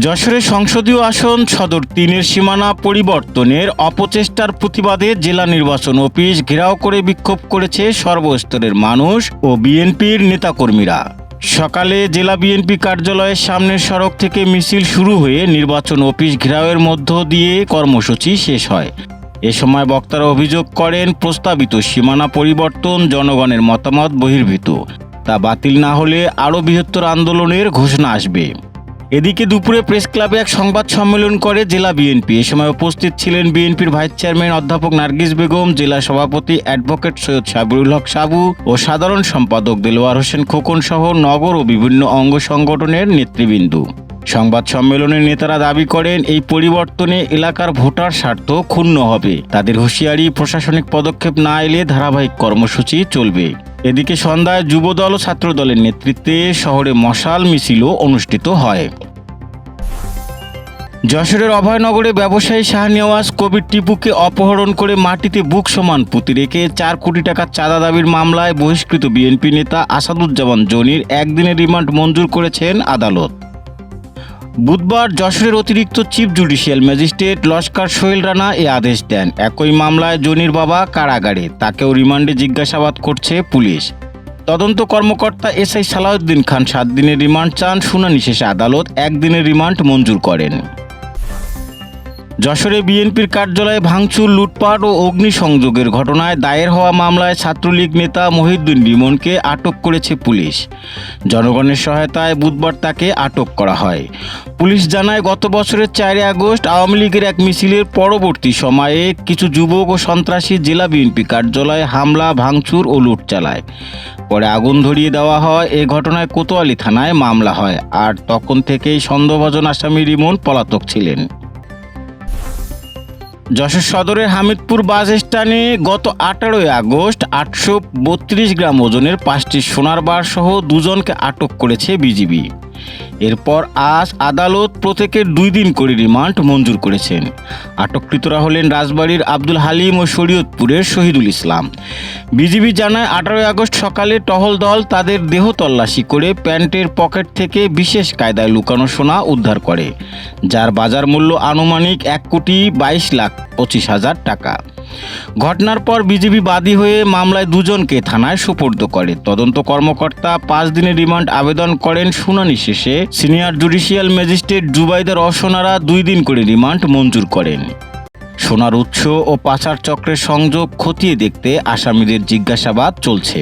যশোরের সংসদীয় আসন সদর তিনের সীমানা পরিবর্তনের অপচেষ্টার প্রতিবাদে জেলা নির্বাচন অফিস ঘেরাও করে বিক্ষোভ করেছে সর্বস্তরের মানুষ ও বিএনপির নেতাকর্মীরা। সকালে জেলা বিএনপি কার্যালয়ের সামনের সড়ক থেকে মিছিল শুরু হয়ে নির্বাচন অফিস ঘেরাওয়ের মধ্য দিয়ে কর্মসূচি শেষ হয়। এ সময় বক্তারা অভিযোগ করেন, প্রস্তাবিত সীমানা পরিবর্তন জনগণের মতামত বহির্ভূত। তা বাতিল না হলে আরও বৃহত্তর আন্দোলনের ঘোষণা আসবে। এদিকে দুপুরে প্রেস ক্লাবে এক সংবাদ সম্মেলন করে জেলা বিএনপি। এ সময় উপস্থিত ছিলেন বিএনপির ভাইস চেয়ারম্যান অধ্যাপক নার্গিস বেগম, জেলা সভাপতি অ্যাডভোকেট সৈয়দ সাবরুল হক সাবু ও সাধারণ সম্পাদক দেলোয়ার হোসেন খোকন সহ নগর ও বিভিন্ন অঙ্গ সংগঠনের নেতৃবৃন্দ। সংবাদ সম্মেলনে নেতারা দাবি করেন, এই পরিবর্তনে এলাকার ভোটার স্বার্থ ক্ষুণ্ণ হবে। তাদের হুঁশিয়ারি, প্রশাসনিক পদক্ষেপ না এলে ধারাবাহিক কর্মসূচি চলবে। এদিকে সন্ধ্যায় যুবদল ও ছাত্রদলের নেতৃত্বে শহরে মশাল মিছিলও অনুষ্ঠিত হয়। যশোরের অভয়নগরে ব্যবসায়ী শাহনেওয়াজ কবির টিপুকে অপহরণ করে মাটিতে বুক সমান পুঁতি রেখে চার কোটি টাকার চাঁদা দাবির মামলায় বহিষ্কৃত বিএনপি নেতা আসাদুজ্জামান জনির একদিনের রিমান্ড মঞ্জুর করেছেন আদালত। বুধবার যশোরের অতিরিক্ত chief judicial magistrate Laskar Sohel Rana এ আদেশ দেন। একই মামলায় জনির বাবা কারাগারে, তাকেও রিমান্ডে জিজ্ঞাসাবাদ করছে পুলিশ। তদন্ত কর্মকর্তা এসআই সালাউদ্দিন খান সাত দিনের রিমান্ড চান, শুনানি শেষে আদালত একদিনের রিমান্ড মঞ্জুর করেন। যশোরে বিএনপির কার্যালয়ে ভাঙচুর, লুটপাট ও অগ্নিসংযোগের ঘটনায় দায়ের হওয়া মামলায় ছাত্রলীগ নেতা মহিউদ্দিন বিমনকে আটক করেছে পুলিশ। জনগণের সহায়তায় বুধবার তাকে আটক করা হয়। পুলিশ জানায়, গত বছরের চারই আগস্ট আওয়ামী লীগের এক মিছিলের পরবর্তী সময়ে কিছু যুবক ও সন্ত্রাসী জেলা বিএনপি কার্যালয়ে হামলা, ভাঙচুর ও লুট চালায়। পরে আগুন ধরিয়ে দেওয়া হয়। এ ঘটনায় কোতোয়ালি থানায় মামলা হয়। আর তখন থেকেই সন্দেহভাজন আসামি রিমন পলাতক ছিলেন। যশোর সদরের হামিদপুর বাস স্ট্যান্ডে গত আঠারোই আগস্ট আটশো বত্রিশ গ্রাম ওজনের পাঁচটি সোনার বার সহ দুজনকে আটক করেছে বিজিবি। এরপর আজ আদালত প্রত্যেকের দুই দিন করে রিমান্ড মঞ্জুর করেছেন। আটককৃতরা হলেন রাজবাড়ির আব্দুল হালিম ও শরীয়তপুরের শহীদুল ইসলাম। বিজিবি জানায়, আঠারোই আগস্ট সকালে টহল দল তাদের দেহ তল্লাশি করে প্যান্টের পকেট থেকে বিশেষ কায়দায় লুকানো সোনা উদ্ধার করে, যার বাজার মূল্য আনুমানিক এক কোটি বাইশ লাখ পঁচিশ হাজার টাকা। ঘটনার পর বিজেপি বাদী হয়ে মামলায় দুজনকে থানায় সুপর্দ করে। তদন্ত কর্মকর্তা পাঁচ দিনের রিমান্ড আবেদন করেন শুনানি শেষে। সিনিয়র জুডিশিয়াল ম্যাজিস্ট্রেট জুবাইদার অসনারা দুই দিন করে রিমান্ড মঞ্জুর করেন। সোনার উৎস ও পাচার চক্রের সংযোগ খতিয়ে দেখতে আসামিদের জিজ্ঞাসাবাদ চলছে।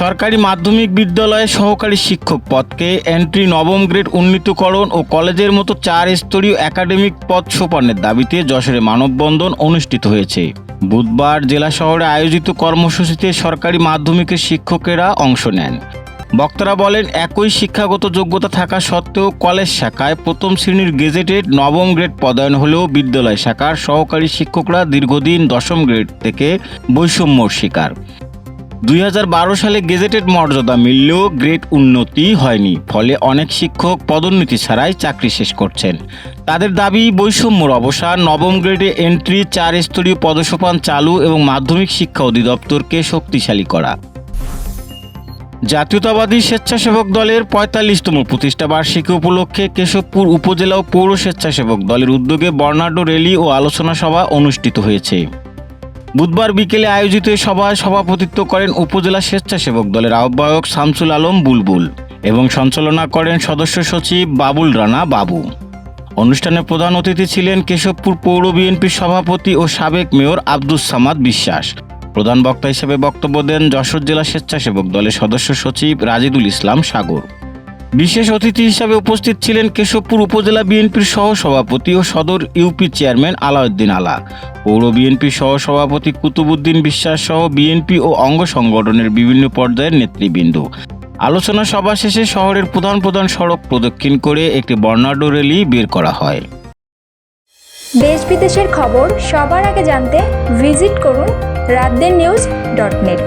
সরকারি মাধ্যমিক বিদ্যালয়ে সহকারী শিক্ষক পদকে এন্ট্রি নবম গ্রেড উন্নীতকরণ ও কলেজের মতো চার স্তরীয় একাডেমিক পদ সোপানের দাবিতে যশোরে মানববন্ধন অনুষ্ঠিত হয়েছে। বুধবার জেলা শহরে আয়োজিত কর্মসূচিতে সরকারি মাধ্যমিকের শিক্ষকেরা অংশ নেন। বক্তারা বলেন, একই শিক্ষাগত যোগ্যতা থাকা সত্ত্বেও কলেজ শাখায় প্রথম শ্রেণির গেজেটেড নবম গ্রেড পদায়ন হলেও বিদ্যালয় শাখার সহকারী শিক্ষকরা দীর্ঘদিন দশম গ্রেড থেকে বৈষম্যর শিকার। দুই হাজার বারো সালে গেজেটেড মর্যাদা মিললেও গ্রেড উন্নতি হয়নি, ফলে অনেক শিক্ষক পদোন্নতি ছাড়াই চাকরি শেষ করছেন। তাদের দাবি, বৈষম্যর অবসান, নবম গ্রেডে এন্ট্রি, চার স্তরীয় পদসোপান চালু এবং মাধ্যমিক শিক্ষা অধিদপ্তরকে শক্তিশালী করা। জাতীয়তাবাদী স্বেচ্ছাসেবক দলের পঁয়তাল্লিশতম প্রতিষ্ঠা বার্ষিকী উপলক্ষে কেশবপুর উপজেলা ও পৌর স্বেচ্ছাসেবক দলের উদ্যোগে বর্ণাঢ্য র্যালি ও আলোচনা সভা অনুষ্ঠিত হয়েছে। বুধবার বিকেলে আয়োজিত সভায় সভাপতিত্ব করেন উপজেলা স্বেচ্ছাসেবক দলের আহ্বায়ক শামসুল আলম বুলবুল এবং সঞ্চালনা করেন সদস্য সচিব বাবুল রানা বাবু। অনুষ্ঠানে প্রধান অতিথি ছিলেন কেশবপুর পৌর বিএনপির সভাপতি ও সাবেক মেয়র আব্দুস সামাদ বিশ্বাস। প্রধান বক্তা হিসেবে বক্তব্য দেন যশোর জেলা স্বেচ্ছাসেবক দলের সদস্য সচিব রাজিদুল ইসলাম সাগর। বিশেষ অতিথি হিসাবে উপস্থিত ছিলেন কেশবপুর উপজেলা বিএনপির সহ সভাপতি ও সদর ইউপি চেয়ারম্যান আলাউদ্দিন আলা। পৌর বিএনপির সহ সভাপতি কুতুবুদ্দিন বিশ্বাস সহ বিএনপি ও অঙ্গ সংগঠনের বিভিন্ন পর্যায়ের নেতৃবৃন্দ। আলোচনা সভা শেষে শহরের প্রধান প্রধান সড়ক প্রদক্ষিণ করে একটি বর্ণাঢ্য র্যালি বের করা হয়। দেশ বিদেশের খবর সবার আগে জানতে ভিজিট করুন রাতদের নিউজ ডট নেট।